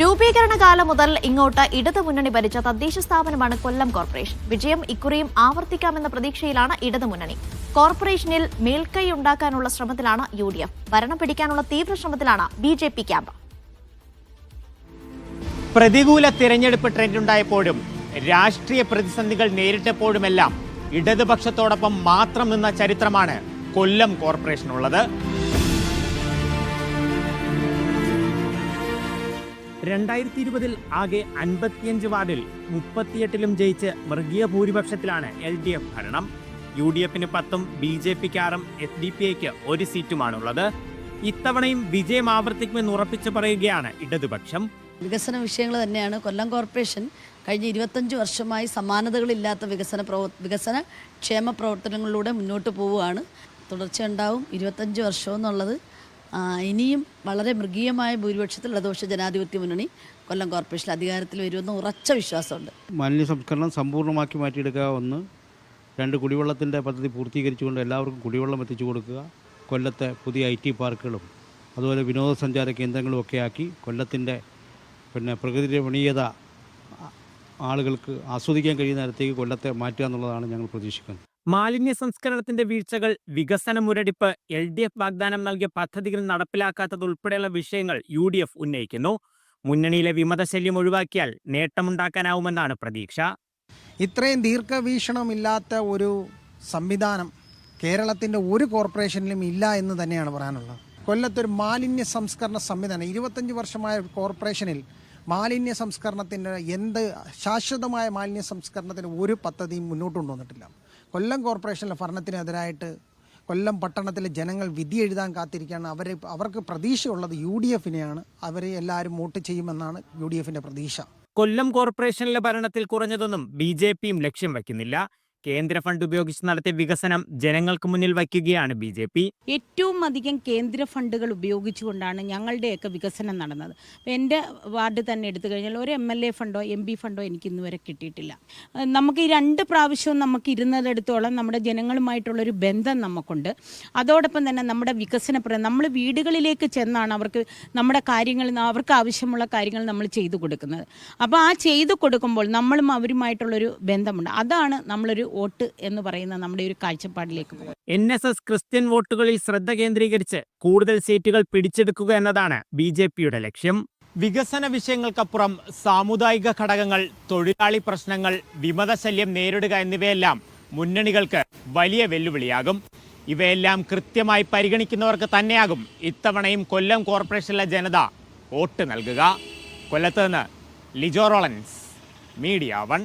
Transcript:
രൂപീകരണ കാലം മുതൽ ഇങ്ങോട്ട് ഇടതു മുന്നണി ഭരിച്ച തദ്ദേശ സ്ഥാപനമാണ് കൊല്ലം കോർപ്പറേഷൻ. വിജയം ഇക്കുറിയും ആവർത്തിക്കാമെന്ന പ്രതീക്ഷയിലാണ് ഇടതു മുന്നണി. കോർപ്പറേഷനിൽ മേൽക്കൈ ഉണ്ടാക്കാനുള്ള ശ്രമത്തിലാണ് യു ഡി എഫ് ഭരണം പിടിക്കാനുള്ള തീവ്ര ശ്രമത്തിലാണ് ബി ജെ പി ക്യാമ്പ്. പ്രതികൂല തിരഞ്ഞെടുപ്പ് ട്രെൻഡുണ്ടായപ്പോഴും രാഷ്ട്രീയ പ്രതിസന്ധികൾ നേരിട്ടപ്പോഴുമെല്ലാം ഇടതുപക്ഷത്തോടൊപ്പം മാത്രം നിന്ന ചരിത്രമാണ് കൊല്ലം കോർപ്പറേഷനുള്ളത്. രണ്ടായിരത്തി ഇരുപതിൽ ആകെ അൻപത്തിയഞ്ച് വാർഡിൽ മുപ്പത്തിയെട്ടിലും ജയിച്ച് വർഗീയ ഭൂരിപക്ഷത്തിലാണ് എൽ ഡി എഫ് ഭരണം. യു ഡി എഫിന് പത്തും ബി ജെ പിക്ക് ആറും എസ് ഡി പി ഐക്ക് ഒരു സീറ്റുമാണുള്ളത്. ഇത്തവണയും വിജയം ആവർത്തിക്കുമെന്ന് ഉറപ്പിച്ചു പറയുകയാണ് ഇടതുപക്ഷം. വികസന വിഷയങ്ങൾ തന്നെയാണ് കൊല്ലം കോർപ്പറേഷൻ കഴിഞ്ഞ ഇരുപത്തഞ്ച് വർഷമായി സമാനതകളില്ലാത്ത വികസന പ്രവ വികസന ക്ഷേമ പ്രവർത്തനങ്ങളിലൂടെ മുന്നോട്ട് പോവുകയാണ്. തുടർച്ചയുണ്ടാവും ഇരുപത്തഞ്ച് വർഷം എന്നുള്ളത് ഇനിയും വളരെ മൃഗീയമായ ഭൂരിപക്ഷത്തിൽ ഇടതുപക്ഷ ജനാധിപത്യ മുന്നണി കൊല്ലം കോർപ്പറേഷൻ അധികാരത്തിൽ വരുമെന്ന് ഉറച്ച വിശ്വാസമുണ്ട്. മാലിന്യ സംസ്കരണം സമ്പൂർണമാക്കി മാറ്റിയെടുക്കുക ഒന്ന്. രണ്ട് കുടിവെള്ളത്തിന്റെ പദ്ധതി പൂർത്തീകരിച്ചുകൊണ്ട് എല്ലാവർക്കും കുടിവെള്ളം എത്തിച്ചു കൊടുക്കുക. കൊല്ലത്തെ പുതിയ ഐ ടി പാർക്കുകളും അതുപോലെ വിനോദസഞ്ചാര കേന്ദ്രങ്ങളും ഒക്കെ ആക്കി കൊല്ലത്തിന്റെ പിന്നെ പ്രകൃതി രമണീയത ആളുകൾക്ക് ആസ്വദിക്കാൻ കഴിയുന്ന തരത്തേക്ക് കൊല്ലത്തെ മാറ്റുക എന്നുള്ളതാണ് ഞങ്ങൾ പ്രതീക്ഷിക്കുന്നത്. മാലിന്യ സംസ്കരണത്തിന്റെ വീഴ്ചകൾ വികസന മുരടിപ്പ് എൽ ഡി എഫ് വാഗ്ദാനം നൽകിയ പദ്ധതികൾ നടപ്പിലാക്കാത്തത് ഉൾപ്പെടെയുള്ള വിഷയങ്ങൾ യു ഡി എഫ് ഉന്നയിക്കുന്നു. മുന്നണിയിലെ വിമതശല്യം ഒഴിവാക്കിയാൽ നേട്ടമുണ്ടാക്കാനാവുമെന്നാണ് പ്രതീക്ഷ. ഇത്രയും ദീർഘവീക്ഷണമില്ലാത്ത ഒരു സംവിധാനം കേരളത്തിന്റെ ഒരു കോർപ്പറേഷനിലും ഇല്ല എന്ന് തന്നെയാണ് പറയാനുള്ളത്. കൊല്ലത്തൊരു മാലിന്യ സംസ്കരണ സംവിധാനം ഇരുപത്തഞ്ച് വർഷമായ കോർപ്പറേഷനിൽ മാലിന്യ സംസ്കരണത്തിന്റെ എന്ത് ശാശ്വതമായ മാലിന്യ സംസ്കരണത്തിന് ഒരു പദ്ധതിയും മുന്നോട്ട് കൊണ്ടുവന്നിട്ടില്ല. കൊല്ലം കോർപ്പറേഷനിലെ ഭരണത്തിനെതിരായിട്ട് കൊല്ലം പട്ടണത്തിലെ ജനങ്ങൾ വിധി എഴുതാൻ കാത്തിരിക്കുകയാണ്. അവരെ അവർക്ക് പ്രതീക്ഷയുള്ളത് യു ഡി എഫിനെയാണ് അവരെ എല്ലാവരും വോട്ട് ചെയ്യുമെന്നാണ് യു ഡി എഫിന്റെ പ്രതീക്ഷ. കൊല്ലം കോർപ്പറേഷനിലെ ഭരണത്തിൽ കുറഞ്ഞതൊന്നും ബി ജെ പിയും ലക്ഷ്യം വയ്ക്കുന്നില്ല. കേന്ദ്ര ഫണ്ട് ഉപയോഗിച്ച് നടത്തിയ വികസനം ജനങ്ങൾക്ക് മുന്നിൽ വയ്ക്കുകയാണ് ബി ജെ പി. ഏറ്റവും അധികം കേന്ദ്ര ഫണ്ടുകൾ ഉപയോഗിച്ചുകൊണ്ടാണ് ഞങ്ങളുടെയൊക്കെ വികസനം നടന്നത്. എന്റെ വാർഡ് തന്നെ എടുത്തു കഴിഞ്ഞാൽ ഒരു എം എൽ എ ഫണ്ടോ എം പി ഫണ്ടോ എനിക്ക് ഇന്ന് വരെ കിട്ടിയിട്ടില്ല. നമുക്ക് ഈ രണ്ട് പ്രാവശ്യവും നമുക്ക് ഇരുന്നതെടുത്തോളം നമ്മുടെ ജനങ്ങളുമായിട്ടുള്ളൊരു ബന്ധം നമുക്കുണ്ട്. അതോടൊപ്പം തന്നെ നമ്മുടെ വികസന നമ്മൾ വീടുകളിലേക്ക് ചെന്നാണ് അവർക്ക് നമ്മുടെ കാര്യങ്ങൾ അവർക്ക് ആവശ്യമുള്ള കാര്യങ്ങൾ നമ്മൾ ചെയ്തു കൊടുക്കുന്നത്. അപ്പോൾ ആ ചെയ്തു കൊടുക്കുമ്പോൾ നമ്മളും അവരുമായിട്ടുള്ളൊരു ബന്ധമുണ്ട്. അതാണ് നമ്മളൊരു വോട്ട് എന്ന് പറയുന്ന നമ്മുടെ ഒരു കാഴ്ചപ്പാടിലേക്ക് പോകും. എൻ എസ് എസ് ക്രിസ്ത്യൻ വോട്ടുകളിൽ ശ്രദ്ധ കേന്ദ്രീകരിച്ച് കൂടുതൽ സീറ്റുകൾ പിടിച്ചെടുക്കുക എന്നതാണ് ബി ജെ പിയുടെ ലക്ഷ്യം. വികസന വിഷയങ്ങൾക്കപ്പുറം സാമുദായിക ഘടകങ്ങൾ തൊഴിലാളി പ്രശ്നങ്ങൾ വിമതശല്യം നേരിടുക എന്നിവയെല്ലാം മുന്നണികൾക്ക് വലിയ വെല്ലുവിളിയാകും. ഇവയെല്ലാം കൃത്യമായി പരിഗണിക്കുന്നവർക്ക് തന്നെയാകും ഇത്തവണയും കൊല്ലം കോർപ്പറേഷനിലെ ജനത വോട്ട് നൽകുക. കൊല്ലത്ത് നിന്ന് ലിജോറോളൻസ് മീഡിയ വൺ.